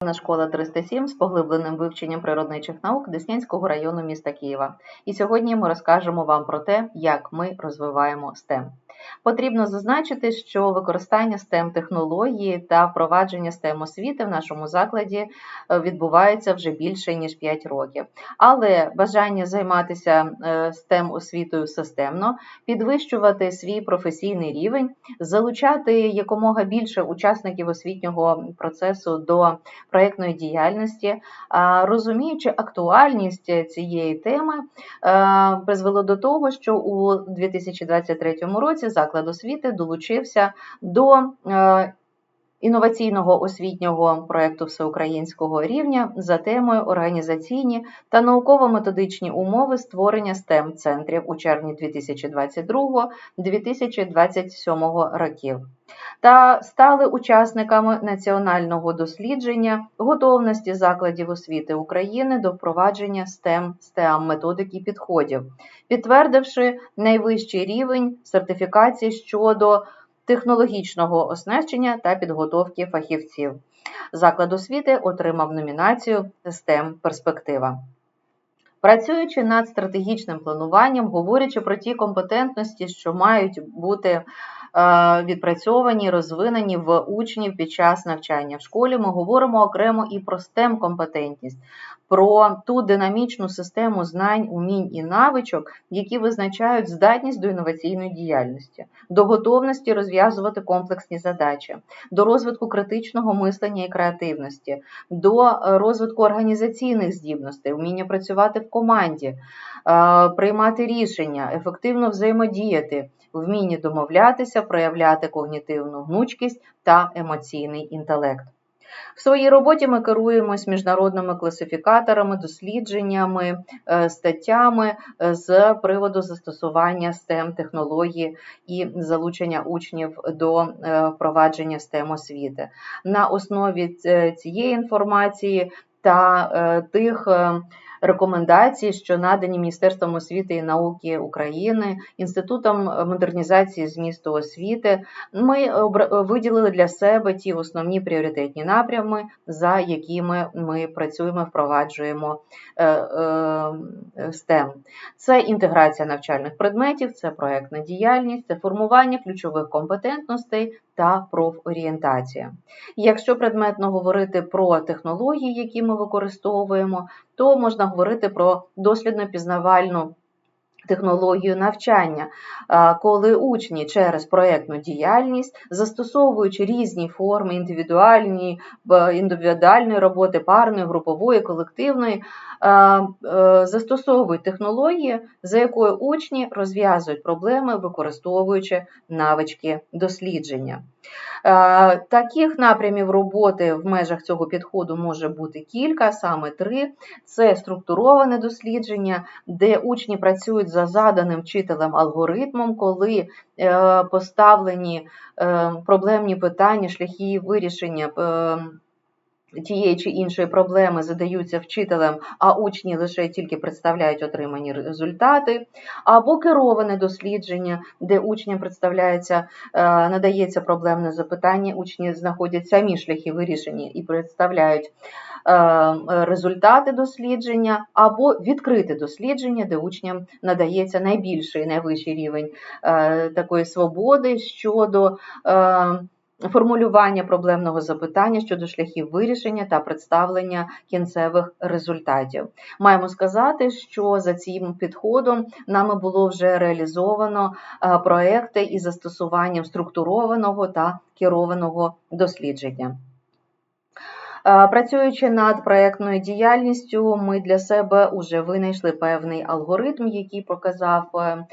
Школа 307 з поглибленим вивченням природничих наук Деснянського району міста Києва. І сьогодні ми розкажемо вам про те, як ми розвиваємо STEM. Потрібно зазначити, що використання STEM технології та впровадження STEM освіти в нашому закладі е, відбувається вже більше ніж 5 років. Але бажання займатися е, STEM освітою системно, підвищувати свій професійний рівень, залучати якомога більше учасників освітнього процесу до проєктної діяльності, розуміючи актуальність цієї теми, е, призвело до того, що у 2023 році заклад освіти долучився до е, інноваційного освітнього проєкту всеукраїнського рівня за темою організаційні та науково-методичні умови створення STEM центрів у червні 2022-2027 років та стали учасниками національного дослідження готовності закладів освіти України до впровадження STEM, STEM методик і підходів, підтвердивши найвищий рівень сертифікації щодо технологічного оснащення та підготовки фахівців. Заклад освіти отримав номінацію STEM Перспектива. Працюючи над стратегічним плануванням, говорячи про ті компетентності, що мають бути відпрацьовані, розвинені в учнів під час навчання. В школі, ми говоримо окремо і про STEM компетентність, про ту динамічну систему знань, умінь і навичок, які визначають здатність до інноваційної діяльності, до готовності розв'язувати комплексні задачі, до розвитку критичного мислення і креативності, до е, розвитку організаційних здібностей, вміння працювати в команді, е, приймати рішення, ефективно взаємодіяти, вміння домовлятися, проявляти когнітивну гнучкість та емоційний інтелект. В своїй роботі ми керуємось міжнародними класифікаторами, дослідженнями, е, статтями е, з приводу застосування STEM технології і залучення учнів до е, впровадження STEM освіти. На основі цієї інформації та тих рекомендацій, що надані Міністерством освіти і науки України, Інститутом модернізації змісту освіти, ми обра- виділили для себе ті основні пріоритетні напрями, за якими ми працюємо, впроваджуємо е, е, STEM. Це інтеграція навчальних предметів, це проектна діяльність, це формування ключових компетентностей та профорієнтація. Якщо предметно говорити про технології, які ми використовуємо, то можна говорити про дослідно-пізнавальну технологію навчання, коли учні через проєктну діяльність, застосовуючи різні форми індивідуальні, індивідуальної роботи, парної, групової, колективної, застосовують технології, за якою учні розв'язують проблеми, використовуючи навички дослідження. Е, Таких напрямів роботи в межах цього підходу може бути кілька, саме три. Це структуроване дослідження, де учні працюють за заданим вчителем алгоритмом, коли е, поставлені е, проблемні питання, шляхи вирішення. Тієї чи іншої проблеми задаються вчителем, а учні лише тільки представляють отримані результати, або кероване дослідження, де учням представляється, е, надається проблемне запитання, учні знаходять самі шляхи вирішення і представляють е, результати дослідження, або відкрите дослідження, де учням надається найбільший, найвищий рівень е, такої свободи щодо. Формулювання проблемного запитання щодо шляхів вирішення та представлення кінцевих результатів. Маємо сказати, що за цим підходом нами було вже реалізовано е, проекти із застосуванням структурованого та керованого дослідження. Е, Працюючи над проєктною діяльністю, ми для себе вже винайшли певний алгоритм, який показав е,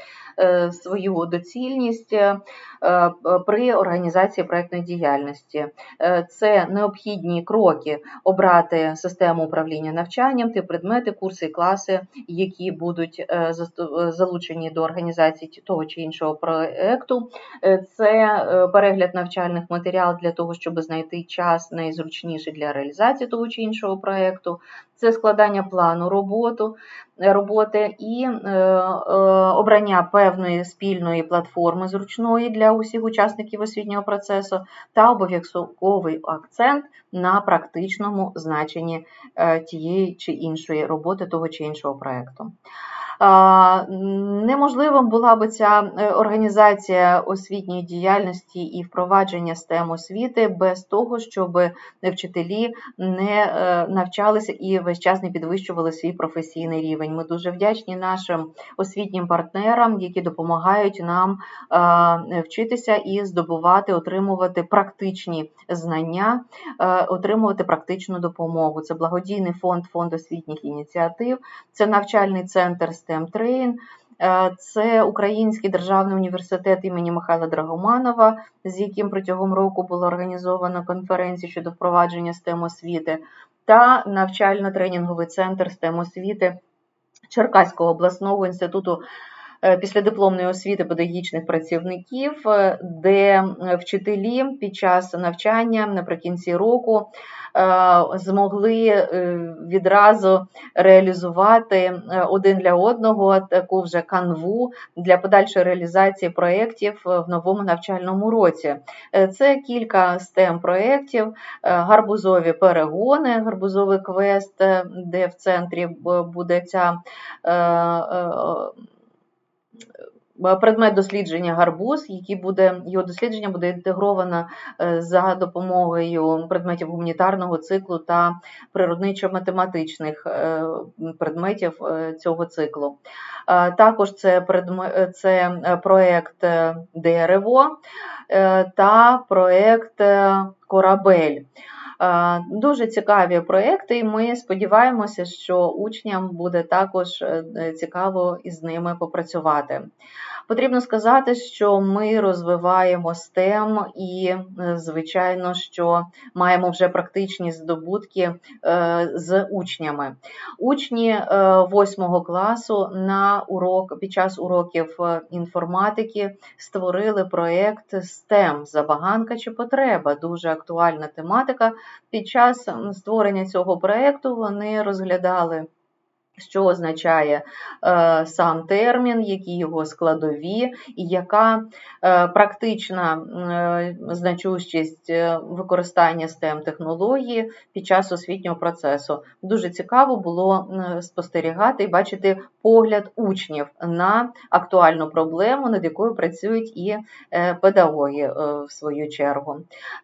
свою доцільність е, е, при організації проєктної діяльності. Е, Це необхідні кроки обрати систему управління навчанням, ті предмети, курси класи, які будуть е, е, залучені до організації того чи іншого проєкту. Е, Це е, перегляд навчальних матеріалів для того, щоб знайти час найзручніший для реалізації того чи іншого проєкту. Це складання плану роботу, е, роботи і е, е, обрання певної спільної платформи зручної для усіх учасників освітнього процесу та обов'язковий акцент на практичному значенні тієї чи іншої роботи того чи іншого проекту. Неможливим була би ця е, організація освітньої діяльності і впровадження STEM освіти без того, щоб вчителі не е, навчалися і весь час не підвищували свій професійний рівень. Ми дуже вдячні нашим освітнім партнерам, які допомагають нам е, вчитися і здобувати, отримувати практичні знання, отримувати практичну допомогу. Це благодійний фонд, фонд освітніх ініціатив, це навчальний центр STEM Train, е, це Український державний університет імені Михайла Драгоманова, з яким протягом року було організовано конференцію щодо впровадження STEM освіти, та навчально-тренінговий центр STEM освіти Черкаського обласного інституту е, післядипломної освіти педагогічних працівників, е, де вчителі під час навчання наприкінці року змогли е, відразу реалізувати е, один для одного таку вже канву для подальшої реалізації проєктів е, в новому навчальному році. Е, Це кілька STEM проєктів, е, гарбузові перегони, гарбузовий квест, е, де в центрі буде ця е, е, е, предмет дослідження гарбуз, який буде його дослідження буде інтегровано е, за допомогою предметів гуманітарного циклу та природничо-математичних е, предметів е, цього циклу. Е, Також це предме- це е, проект е, Дерево е, та проект е, Корабель. Е, Дуже цікаві проекти, і ми сподіваємося, що учням буде також е, цікаво із ними попрацювати. Потрібно сказати, що ми розвиваємо STEM і, е, звичайно, що маємо вже практичні здобутки з учнями. Учні 8 класу на урок під час уроків інформатики створили проєкт STEM Забаганка чи потреба. Дуже актуальна тематика. Під час створення цього проєкту вони розглядали. Що означає е, сам термін, які його складові, і яка е, практична е, значущість е, використання STEM технології під час освітнього процесу. Дуже цікаво було спостерігати і бачити погляд учнів на актуальну проблему, над якою працюють і е, педагоги е, в свою чергу.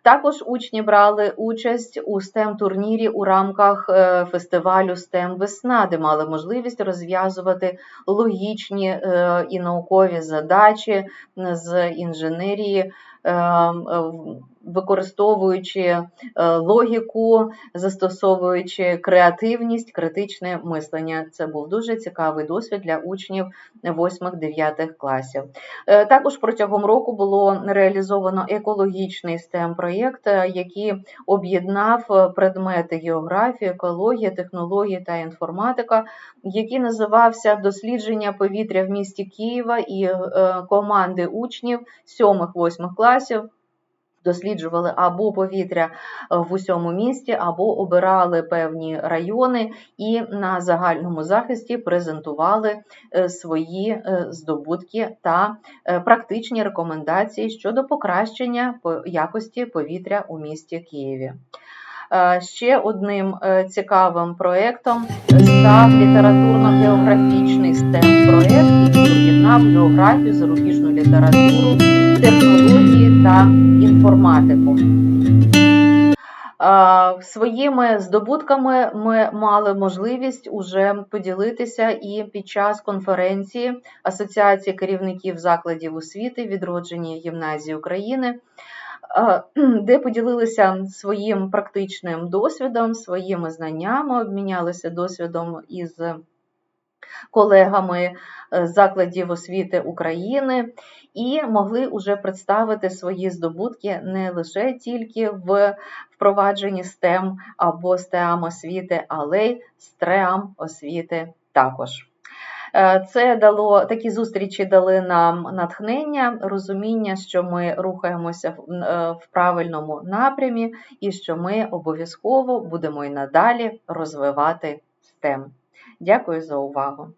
Також учні брали участь у STEM турнірі у рамках е, фестивалю STEM Весна, де мали можливість розв'язувати логічні і наукові задачі з інженерії. Використовуючи е, логіку, застосовуючи креативність, критичне мислення, це був дуже цікавий досвід для учнів 8-9 класів. Е, Також протягом року було реалізовано екологічний STEM проєкт, е, який об'єднав предмети географії, екологія, технології та інформатика, який називався Дослідження повітря в місті Києва і команди учнів 7-8 класів. Досліджували або повітря е, в усьому місті, або обирали певні райони і на загальному захисті презентували е, свої е, здобутки та практичні рекомендації щодо покращення по- якості повітря у місті Києві. Ще одним цікавим проєктом став літературно-географічний STEM проєкт, який об'єднав географію, зарубіжну літературу, технології та інформатику. Своїми здобутками ми мали можливість уже поділитися і під час конференції Асоціації керівників закладів освіти відродження гімназії України, де поділилися своїм практичним досвідом, своїми знаннями, обмінялися досвідом із колегами е, закладів освіти України і могли уже представити свої здобутки не лише тільки в впровадженні STEM або STEAM освіти, але й STREAM освіти також. Е, Це дало такі зустрічі дали нам натхнення, розуміння, що ми рухаємося в, е, правильному напрямі, і що ми обов'язково будемо і надалі розвивати STEM. Дякую за увагу.